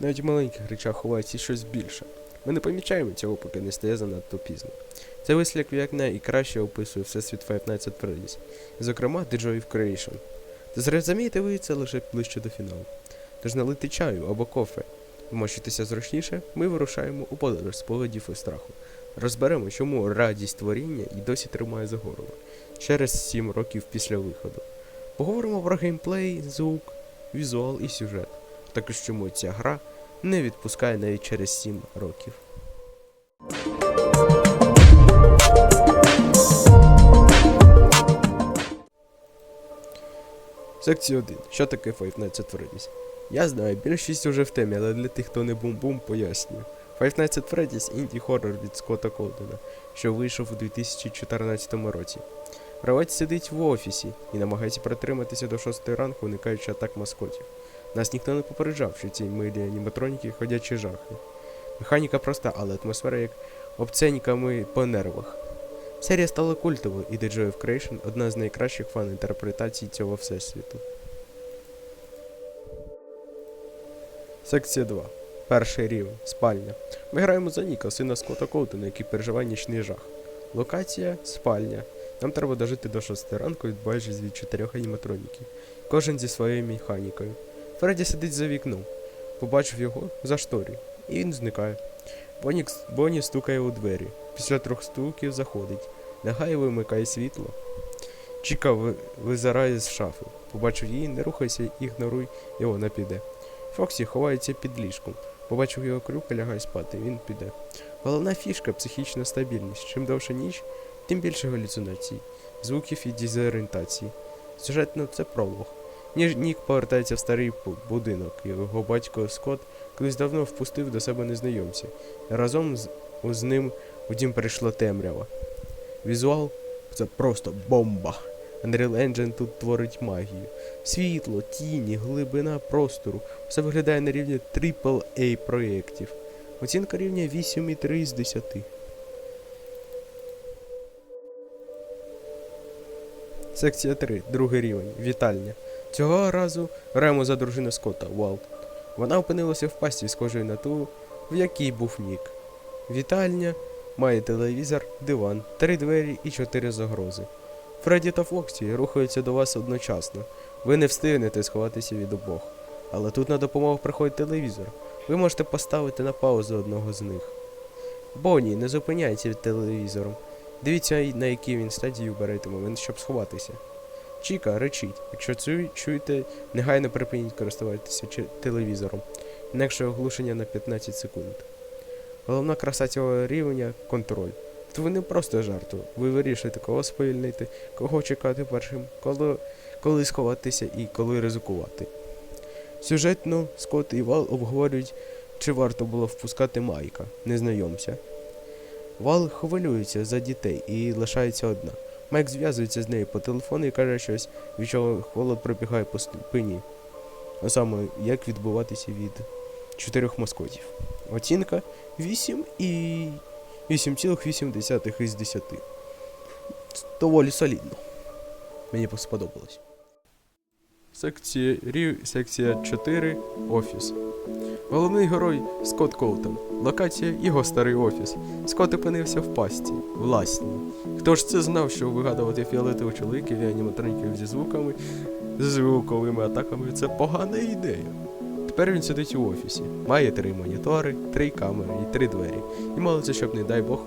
Навіть в маленьких речах ховається щось більше. Ми не помічаємо цього, поки не стає занадто пізно. Це вислік вікна і краще описує всесвіт Five Nights at Freddy's, зокрема The Joy of Creation. Та зрозумієте ви це лише ближче до фіналу. Тож налити чаю або кофе, вмощитися зручніше, ми вирушаємо у подорож спогадів і страху. Розберемо, чому радість творіння і досі тримає за горло через 7 років після виходу. Поговоримо про геймплей, звук, візуал і сюжет. Також чому ця гра не відпускає навіть через 7 років. Секція 1. Що таке Five Nights at Freddy's? Я знаю, більшість уже в темі, але для тих, хто не бум-бум, пояснюю. Five Nights at Freddy's інді хоррор від Скотта Колдена, що вийшов у 2014 році. Гравець сидить в офісі і намагається протриматися до 6 ранку, уникаючи атак маскотів. Нас ніхто не попереджав, що ці милі аніматроніки ходячі жахи. Механіка проста, але атмосфера як обценьками по нервах. Серія стала культовою, і The Joy of Creation одна з найкращих фан-інтерпретацій цього всесвіту. Секція 2. Перший рівень. Спальня. Ми граємо за Ніка, сина Скотта Коутена, який переживає нічний жах. Локація спальня. Нам треба дожити до 6 ранку, відбуваючись від 4 аніматроніків. Кожен зі своєю механікою. Фредді сидить за вікном. Побачив його за шторі. І він зникає. Бонні, Бонні стукає у двері. Після трьох стуків заходить. Лягає вимикає світло. Чіка визирає з шафи. Побачив її, не рухайся, ігноруй, і вона піде. Фоксі ховається під ліжком. Побачив його крюк і лягає спати, він піде. Головна фішка психічна стабільність. Чим довша ніч, тим більше галюцинацій, звуків і дезорієнтації. Сюжетно це пролог. Ніж Нік повертається в старий будинок, його батько Скотт колись давно впустив до себе незнайомця. Разом з, з ним у дім прийшла темрява. Візуал це просто бомба. Unreal Engine тут творить магію. Світло, тіні, глибина простору. Все виглядає на рівні AAA проєктів. Оцінка рівня 8,3 з 10. Секція 3, другий рівень, вітальня. Цього разу граємо за дружину Скотта, Уалт. Вона опинилася в пасті, схожої на ту, в якій був Нік. Вітальня має телевізор, диван, три двері і чотири загрози. Фредді та Фоксі рухаються до вас одночасно. Ви не встигнете сховатися від обох. Але тут на допомогу приходить телевізор. Ви можете поставити на паузу одного з них. Бонні, не зупиняйся від телевізором. Дивіться, на якій він стадії вберете момент, щоб сховатися. Чіка, речіть. Якщо цю чуєте, негайно припиніть користуватися телевізором, інакше оглушення на 15 секунд. Головна краса цього рівня контроль. Тут ви не просто жарту. Ви вирішуєте, кого сповільнити, кого чекати першим, коли, коли сховатися і коли ризикувати. Сюжетно Скотт і Вал обговорюють, чи варто було впускати Майка, незнайомця. Вал хвилюється за дітей і лишається одна. Майк зв'язується з нею по телефону і каже щось, від чого холод пробігає по спині. А саме, як відбуватися від чотирьох маскотів. Оцінка 8 і 8,8 із 10. Доволі солідно. Мені сподобалось. Секція, рів, секція 4. Офіс. Головний герой Скотт Коутон. Локація його старий офіс. Скотт опинився в пасті, власній. Хто ж це знав, що вигадувати фіолетових чоловіків і аніматроніків зі звуками, звуковими атаками це погана ідея. Тепер він сидить у офісі, має три монітори, три камери і три двері. І молиться, щоб, не дай Бог,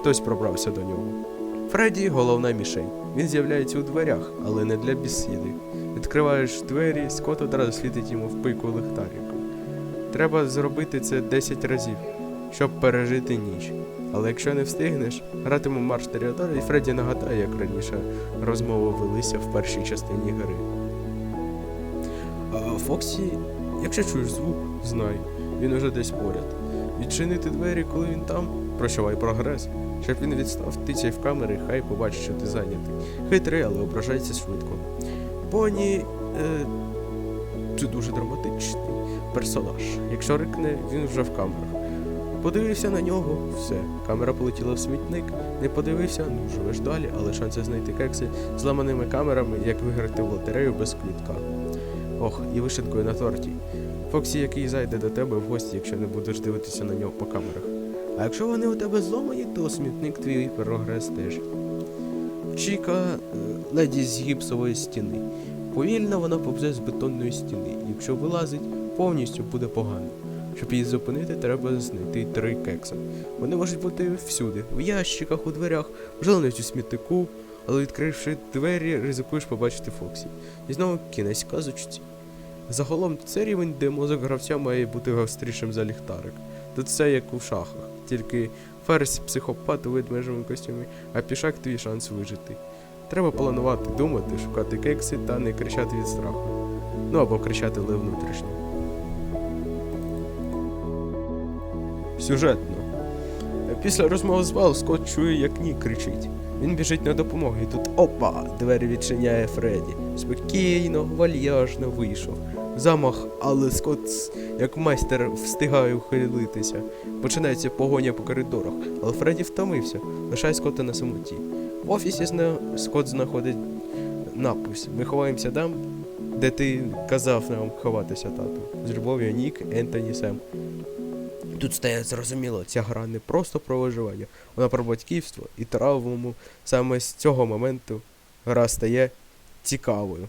хтось пробрався до нього. Фредді головна мішень. Він з'являється у дверях, але не для бесіди. Відкриваєш двері, Скотт одразу світить йому в пику лихтариком. Треба зробити це 10 разів, щоб пережити ніч. Але якщо не встигнеш, гратиме марш Тореадора і Фредді нагадає, як раніше розмови велися в першій частині гри. Фоксі, якщо чуєш звук, знай, він уже десь поряд. Відчинити двері, коли він там, прощавай прогрес. Щоб він відстав, тицяй в камери, хай побачить, що ти зайнятий. Хитрий, але ображається швидко. Поні. Е, це дуже драматичний персонаж. Якщо рикне, він вже в камерах. Подивився на нього, все. Камера полетіла в смітник, не подивився, ну живеш далі, але шанси знайти кекси з ламаними камерами, як виграти в лотерею без квітка. Ох, і вишенкою на торті. Фоксі, який зайде до тебе в гості, якщо не будеш дивитися на нього по камерах. А якщо вони у тебе зломані, то смітник твій прогрес теж. Чіка е, леді з гіпсової стіни. Повільно вона повзе з бетонної стіни. Якщо вилазить, повністю буде погано. Щоб її зупинити, треба знайти три кекса. Вони можуть бути всюди, в ящиках, у дверях, можливо, навіть у смітнику, але відкривши двері, ризикуєш побачити Фоксі. І знову кінець казочці. Загалом це рівень, де мозок гравця має бути гострішим за ліхтарик. Тут все як у шахах, тільки ферзь психопат у ведмежому костюмі, а пішак твій шанс вижити. Треба планувати, думати, шукати кекси та не кричати від страху. Ну або кричати лев внутрішньо. Сюжетно. Після розмови з Вал Скотт чує, як Нік кричить. Він біжить на допомогу і тут опа! Двері відчиняє Фредді. Спокійно, вальяжно вийшов. Замах, але Скотт, як майстер, встигає ухилитися. Починається погоня по коридорах, але Фредді втомився, лишає Скотта на самоті. В офісі зна... Скотт знаходить напис. Ми ховаємося там, де ти казав нам ховатися, тату. З любов'ю Нік, Ентоні, Сем. Тут стає зрозуміло, ця гра не просто про виживання, вона про батьківство і травму. Саме з цього моменту гра стає цікавою.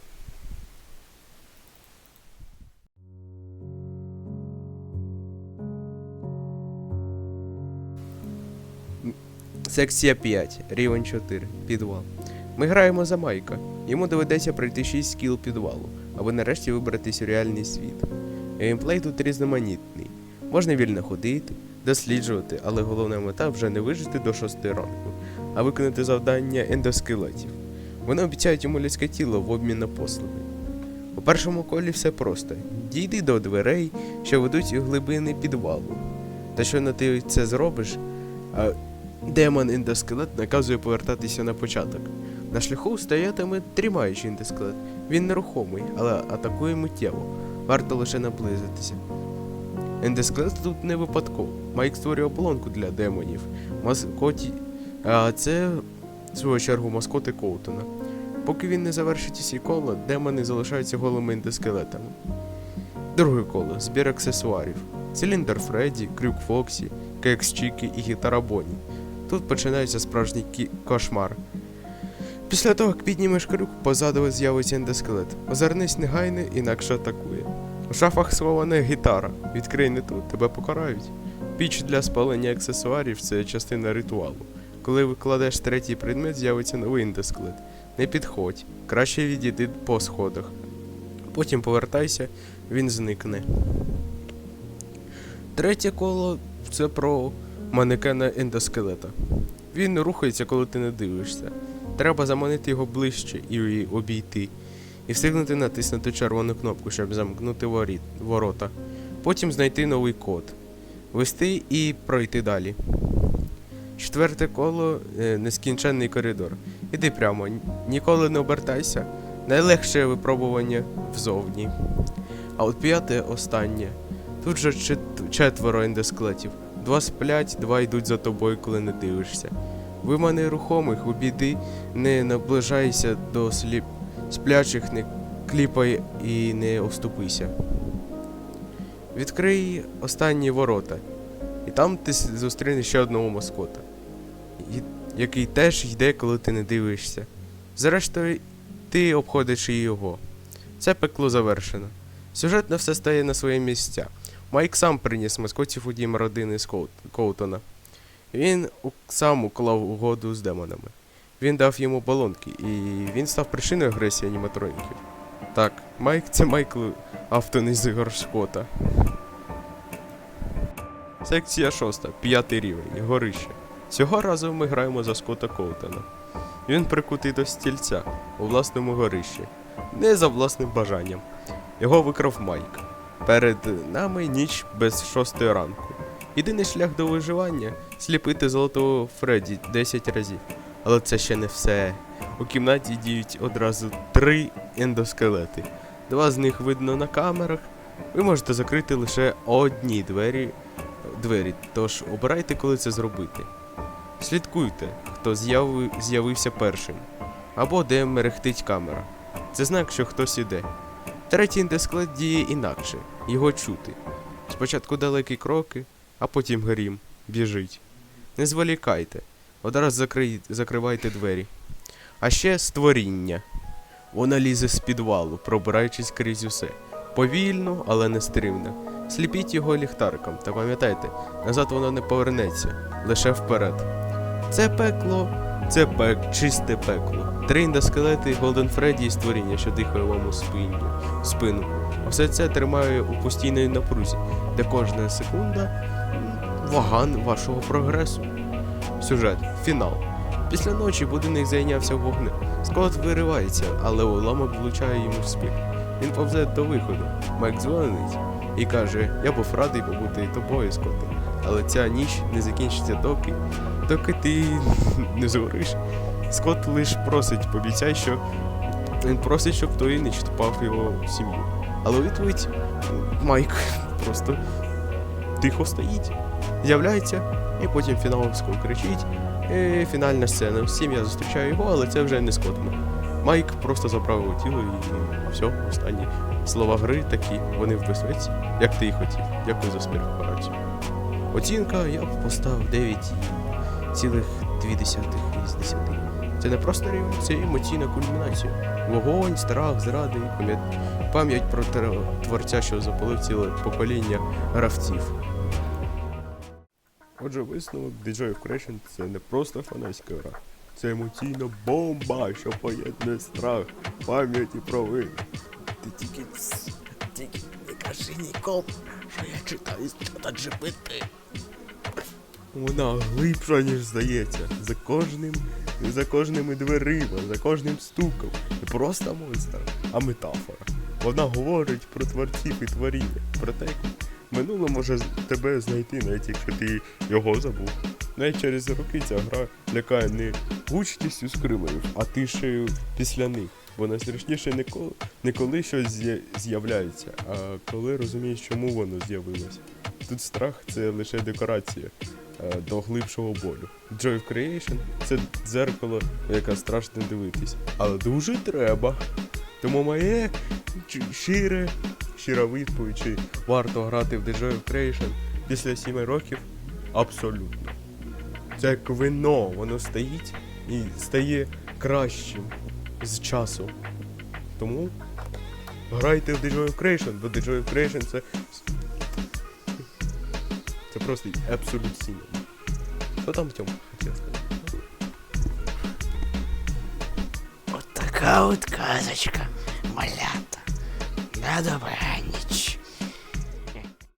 Секція 5, рівень 4, підвал. Ми граємо за Майка. Йому доведеться пройти 6 скіл підвалу, аби нарешті вибратись у реальний світ. Геймплей тут різноманітний. Можна вільно ходити, досліджувати, але головна мета вже не вижити до 6 ранку, а виконати завдання ендоскелетів. Вони обіцяють йому людське тіло в обмін на послуги. У першому колі все просто: дійди до дверей, що ведуть у глибини підвалу. Та щойно ти це зробиш, демон ендоскелет наказує повертатися на початок. На шляху стоятиме тримаючий ендоскелет. Він нерухомий, але атакує миттєво. Варто лише наблизитися. Ендоскелет тут не випадково. Майк створює оболонку для демонів. Маскоті. А це, в свою чергу, маскоти Коутона. Поки він не завершить усі кола, демони залишаються голими ендоскелетами. Друге коло збір аксесуарів. Циліндр Фредді, крюк Фоксі, кекс Чікі і гітара Бонні. Тут починається справжній кошмар. Після того, як піднімеш крюк, позаду з'явиться ендоскелет. Озирнись негайно, інакше атакує. У шафах схована гітара. Відкрий не ту, тебе покарають. Піч для спалення аксесуарів це частина ритуалу. Коли викладеш третій предмет, з'явиться новий ендоскелет. Не підходь, краще відійди по сходах. Потім повертайся, він зникне. Третє коло це про манекена ендоскелета. Він рухається, коли ти не дивишся. Треба заманити його ближче і обійти. І встигнути натиснути червону кнопку, щоб замкнути воріт, ворота. Потім знайти новий код. Ввести і пройти далі. Четверте коло е, нескінченний коридор. Іди прямо, ніколи не обертайся. Найлегше випробування взовні. А от п'яте останнє. Тут же четверо ендоскелетів. Два сплять, два йдуть за тобою, коли не дивишся. Вимани рухомих, обійди, не наближайся до сліп... сплячих, не кліпай і не оступися. Відкрий останні ворота, і там ти зустрінеш ще одного маскота, який теж йде, коли ти не дивишся. Зрештою, ти обходиш і його. Це пекло завершено. Сюжетно все стає на свої місця. Майк сам приніс маскотів у дім родини з Коут- Коутона. Він сам уклав угоду з демонами. Він дав йому балонки, і він став причиною агресії аніматроніків. Так, Майк це Майкл Автон із ігор Шкота. Секція 6, п'ятий рівень, горище. Цього разу ми граємо за Скота Коутона. Він прикутий до стільця у власному горищі, не за власним бажанням. Його викрав Майк. Перед нами ніч без шостої ранку. Єдиний шлях до виживання сліпити золотого Фредді 10 разів. Але це ще не все. У кімнаті діють одразу три ендоскелети. Два з них видно на камерах. Ви можете закрити лише одні двері, двері, тож обирайте, коли це зробити. Слідкуйте, хто з'явився першим, або де мерехтить камера. Це знак, що хтось іде. Третій індесклет діє інакше, його чути. Спочатку далекі кроки, а потім грім. Біжить. Не зволікайте, одразу закрий... закривайте двері. А ще створіння. Вона лізе з підвалу, пробираючись крізь усе. Повільно, але не стримно. Сліпіть його ліхтариком та пам'ятайте, назад воно не повернеться, лише вперед. Це пекло, це пек, чисте пекло. Три індоскелети, Голден Фредді і створіння, що дихає вам у спині, спину. Все це тримає у постійній напрузі, де кожна секунда ваган вашого прогресу. Сюжет, фінал. Після ночі будинок зайнявся вогнем. Скот виривається, але уламок влучає йому в спину. Він повзе до виходу. Майк дзвонить і каже: Я був радий побути тобою, Скотте. Але ця ніч не закінчиться доки, доки ти не згориш. Скот лиш просить, пообіцяй, що він просить, щоб той не чіпав його сім'ю. Але у відповідь Майк просто тихо стоїть, з'являється, і потім фінал Скот кричить. І фінальна сцена. Сім'я зустрічає його, але це вже не Скот. Майк просто забрав його тіло і все, останні слова гри такі, вони в безпеці, як ти і хотів. Дякую за співпрацю. Оцінка я поставив 9,2 із 10. Це не просто рівень, це емоційна кульмінація. Вогонь, страх, зради, пам'ять, пам'ять про творця, що запалив ціле покоління гравців. Отже, висновок of Creation це не просто фанатська гра. Це емоційна бомба, що поєднує страх, пам'ять і провину. Ти тільки, тільки не кажи нікому, що я читаю з чата GPT. Вона глибша, ніж здається. За кожним, за кожними дверима, за кожним стуком. Не просто монстр, а метафора. Вона говорить про творців і творіння, про те, як минуле може тебе знайти, навіть якщо ти його забув. Навіть через роки ця гра лякає не гучністю скримерів, а тишею після них. Бо найстрашніше не коли, не коли щось з'я- з'являється, а коли розумієш, чому воно з'явилося. Тут страх це лише декорація до глибшого болю. Joy of Creation це дзеркало, яке страшно дивитись. Але дуже треба. Тому моє щире, щира відповідь, чи варто грати в The Joy of Creation після 7 років? Абсолютно. Це як вино, воно стоїть і стає кращим з часом. Тому грайте в The Joy of Creation, бо The Joy of Creation це. Це просто абсолют синема. Що там в цьому хотів сказати? От така от казочка, малята. На добраніч.